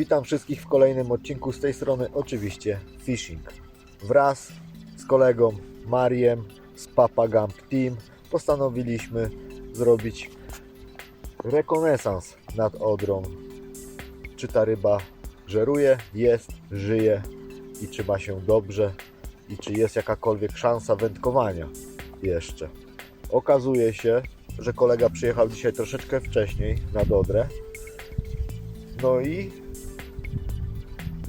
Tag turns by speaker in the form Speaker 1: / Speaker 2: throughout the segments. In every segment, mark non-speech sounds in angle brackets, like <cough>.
Speaker 1: Witam wszystkich w kolejnym odcinku z tej strony, oczywiście Fishing. Wraz z kolegą Mariem z Papa Gump Team postanowiliśmy zrobić rekonesans nad Odrą. Czy ta ryba żeruje, jest, żyje i czy ma się dobrze i czy jest jakakolwiek szansa wędkowania jeszcze. Okazuje się, że kolega przyjechał dzisiaj troszeczkę wcześniej na Odrę. No i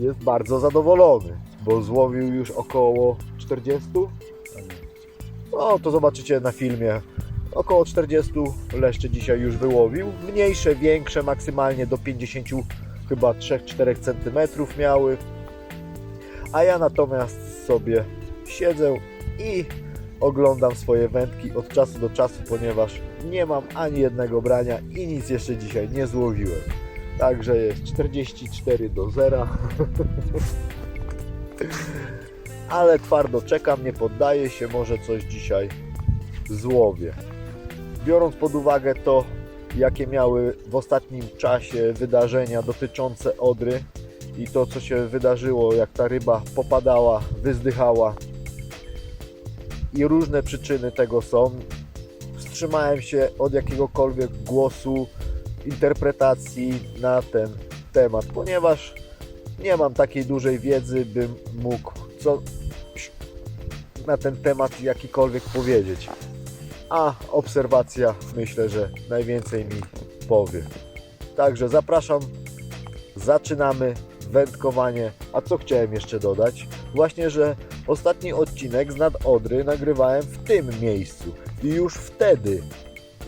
Speaker 1: jest bardzo zadowolony, bo złowił już około 40. No to zobaczycie na filmie. Około 40 leszczy dzisiaj już wyłowił. Mniejsze, większe, maksymalnie do 50 chyba 3-4 cm miały. A ja natomiast sobie siedzę i oglądam swoje wędki od czasu do czasu, ponieważ nie mam ani jednego brania i nic jeszcze dzisiaj nie złowiłem. Także jest 44 do 0. Ale twardo czekam, nie poddaję się, może coś dzisiaj złowię. Biorąc pod uwagę to, jakie miały w ostatnim czasie wydarzenia dotyczące Odry i to, co się wydarzyło, jak ta ryba popadała, wyzdychała i różne przyczyny tego są, wstrzymałem się od jakiegokolwiek głosu, interpretacji na ten temat, ponieważ nie mam takiej dużej wiedzy, bym mógł co na ten temat jakikolwiek powiedzieć. A obserwacja myślę, że najwięcej mi powie. Także zapraszam, zaczynamy wędkowanie. A co chciałem jeszcze dodać? Właśnie, że ostatni odcinek z nad Odry nagrywałem w tym miejscu i już wtedy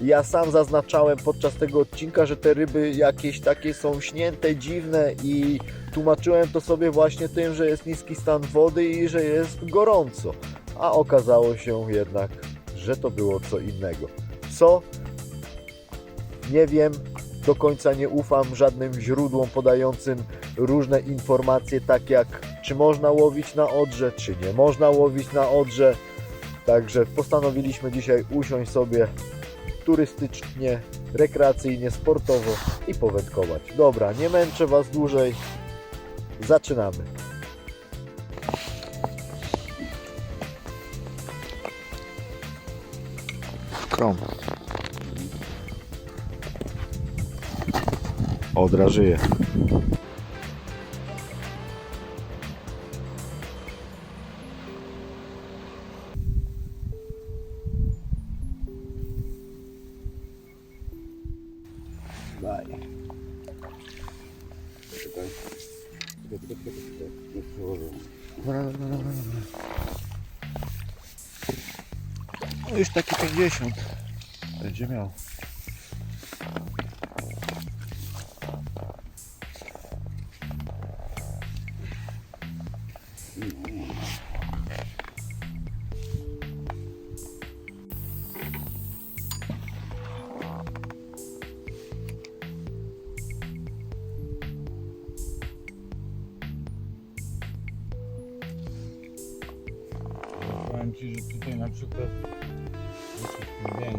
Speaker 1: ja sam zaznaczałem podczas tego odcinka, że te ryby jakieś takie są śnięte, dziwne i tłumaczyłem to sobie właśnie tym, że jest niski stan wody i że jest gorąco. A okazało się jednak, że to było co innego. Co? Nie wiem, do końca nie ufam żadnym źródłom podającym różne informacje, tak jak czy można łowić na odrze, czy nie można łowić na odrze. Także postanowiliśmy dzisiaj usiąść sobie turystycznie, rekreacyjnie, sportowo i powędkować. Dobra, nie męczę Was dłużej. Zaczynamy. Krom. Odra żyje. Daj.
Speaker 2: Czekaj. Czekaj, czekaj, czekaj, czekaj. Nie przełożę.
Speaker 1: Dobra, dobra, dobra, dobra. No już taki 50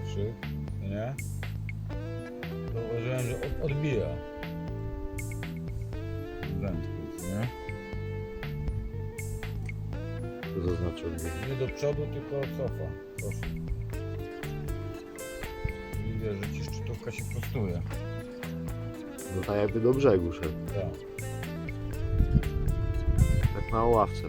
Speaker 2: większych, nie? Zauważyłem, że od, odbija. Wędkę, nie?
Speaker 1: Tu zaznaczył
Speaker 2: Nie do przodu, tylko cofa. Proszę. Widzę, że Ci szczytówka się prostuje.
Speaker 1: No tak jakby do brzegu szedł.
Speaker 2: Tak.
Speaker 1: Tak na ławce.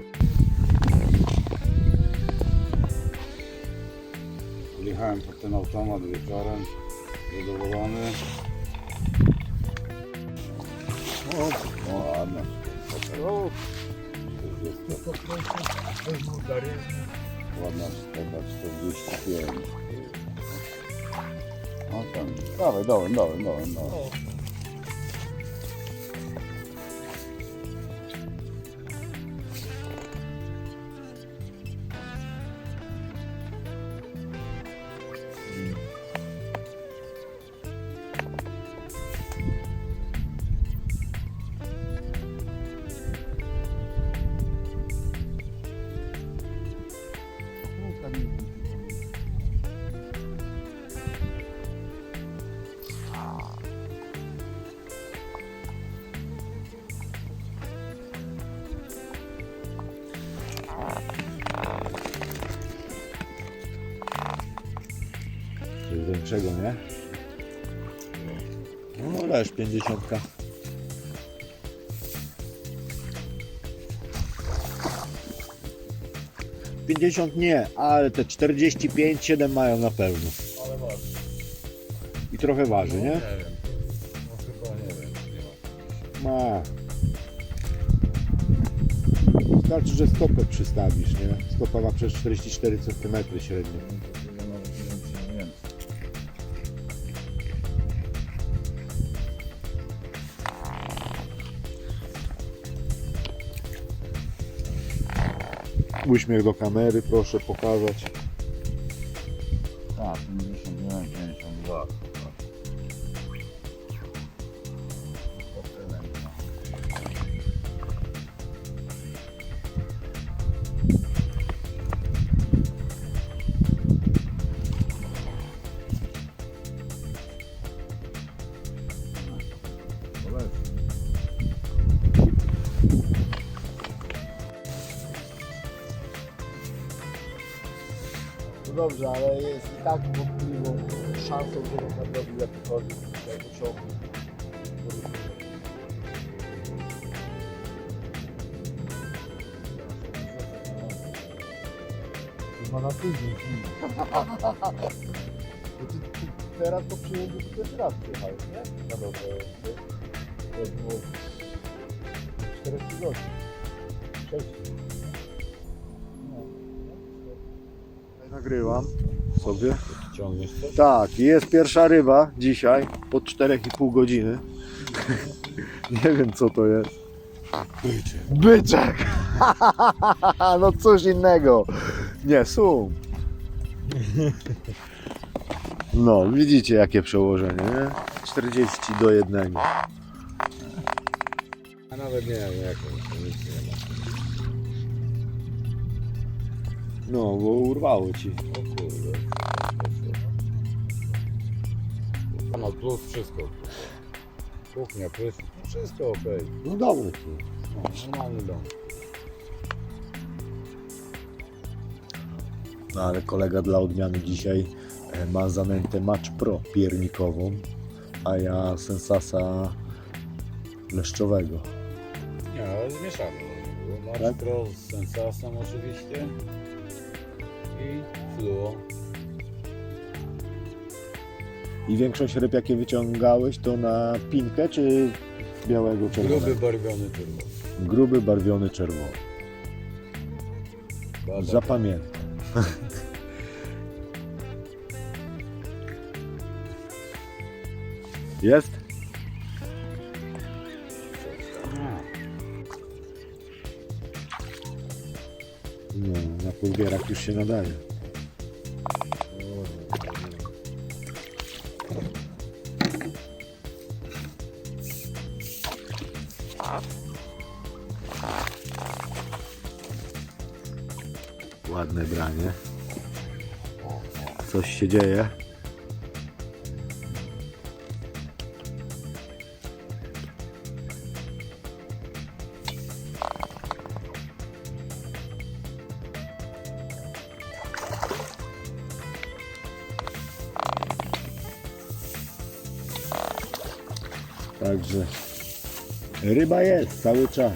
Speaker 2: Jechałem pod ten automat wieczorem. Zadowolony. O, o 40. Ładna szkoda 45. O tam. Dawaj, dawaj, dawaj, dawaj, dawaj.
Speaker 1: większego, nie? No też 50. Pięćdziesiąt nie, ale te 45, 7 mają na pewno.
Speaker 2: Ale waży.
Speaker 1: I trochę waży, nie?
Speaker 2: Nie wiem. No chyba nie wiem, nie ma.
Speaker 1: Ma. Wystarczy, że stopę przystawisz, nie? Stopa ma przez 44 cm średnio. Uśmiech do kamery, proszę pokazać.
Speaker 2: Tak, 51, 52.
Speaker 1: dobrze, ale jest i tak wątpliwą szansą, że on nadrobi jakikolwiek tutaj pociągu. Chyba na tydzień. <laughs> Bo ty, ty teraz po przyjęciu to pierwszy raz przyjechałeś, nie? Na dobre. To było 4 tygodnie. 6. Nagrywam sobie.
Speaker 2: Ciągniesz coś?
Speaker 1: Tak, jest pierwsza ryba dzisiaj po 4,5 godziny. <laughs> Nie wiem co to jest.
Speaker 2: Byczek.
Speaker 1: Byczek! <laughs> no cóż innego. Nie, sum. No, widzicie jakie przełożenie, nie? 40 do 1.
Speaker 2: A nawet nie wiem jaką, to nic
Speaker 1: No, bo urwało ci.
Speaker 2: O kurde. No plus wszystko. Kuchnia, prysznic, wszystko okej.
Speaker 1: No dobry.
Speaker 2: No, normalny dom.
Speaker 1: No ale kolega dla odmiany dzisiaj e, ma zanętę Match Pro piernikową, a ja Sensasa leszczowego.
Speaker 2: Nie, ale zmieszane. Masz
Speaker 1: Tak?
Speaker 2: Pro z Sensasem oczywiście. I Fluo.
Speaker 1: I większość ryb jakie wyciągałeś to na pinkę czy białego czerwonego?
Speaker 2: Gruby barwiony turbo.
Speaker 1: Gruby barwiony czerwony.
Speaker 2: Bada.
Speaker 1: Zapamiętam. <laughs> Jest? Półbierak już się nadaje. Ładne branie. Coś się dzieje. Także ryba jest cały czas.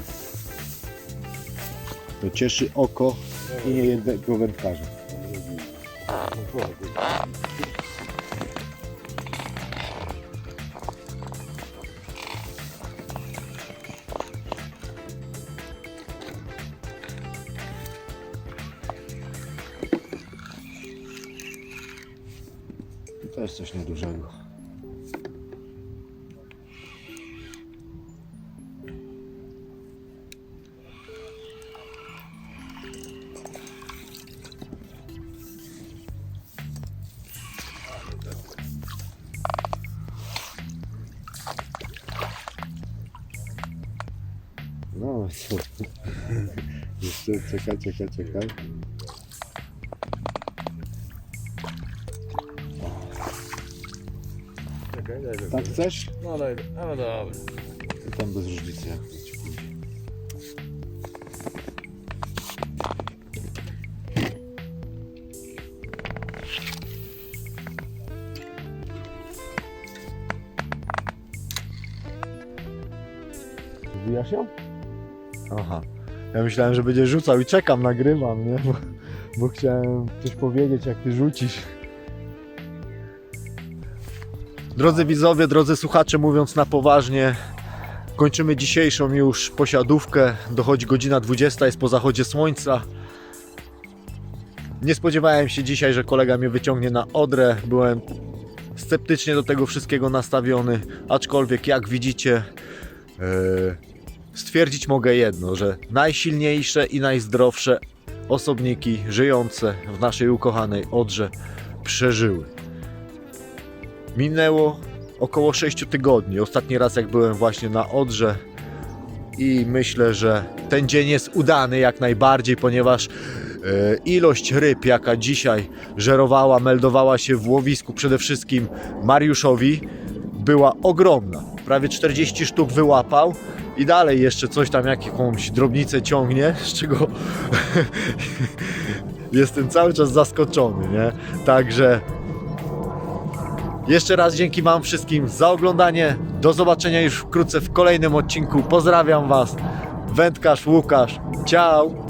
Speaker 1: To cieszy oko i nie jednego wędkarza. To jest coś niedużego. pomysł. <laughs> Jeszcze czekaj, czekaj, czekaj. Tak chcesz?
Speaker 2: No daj, ale dobra.
Speaker 1: To tam bez różnicy jak to Aha. Ja myślałem, że będzie rzucał i czekam, nagrywam, nie? Bo, bo chciałem coś powiedzieć, jak ty rzucisz. Drodzy widzowie, drodzy słuchacze, mówiąc na poważnie, kończymy dzisiejszą już posiadówkę. Dochodzi godzina 20, jest po zachodzie słońca. Nie spodziewałem się dzisiaj, że kolega mnie wyciągnie na Odrę. Byłem sceptycznie do tego wszystkiego nastawiony, aczkolwiek jak widzicie, yy, stwierdzić mogę jedno, że najsilniejsze i najzdrowsze osobniki żyjące w naszej ukochanej Odrze przeżyły. Minęło około 6 tygodni. Ostatni raz jak byłem właśnie na Odrze i myślę, że ten dzień jest udany jak najbardziej, ponieważ e, ilość ryb, jaka dzisiaj żerowała, meldowała się w łowisku przede wszystkim Mariuszowi, była ogromna. Prawie 40 sztuk wyłapał i dalej jeszcze coś tam, jakąś drobnicę ciągnie, <laughs> z czego jestem cały czas zaskoczony, nie? Także jeszcze raz dzięki Wam wszystkim za oglądanie. Do zobaczenia już wkrótce w kolejnym odcinku. Pozdrawiam Was. Wędkarz Łukasz. Ciao.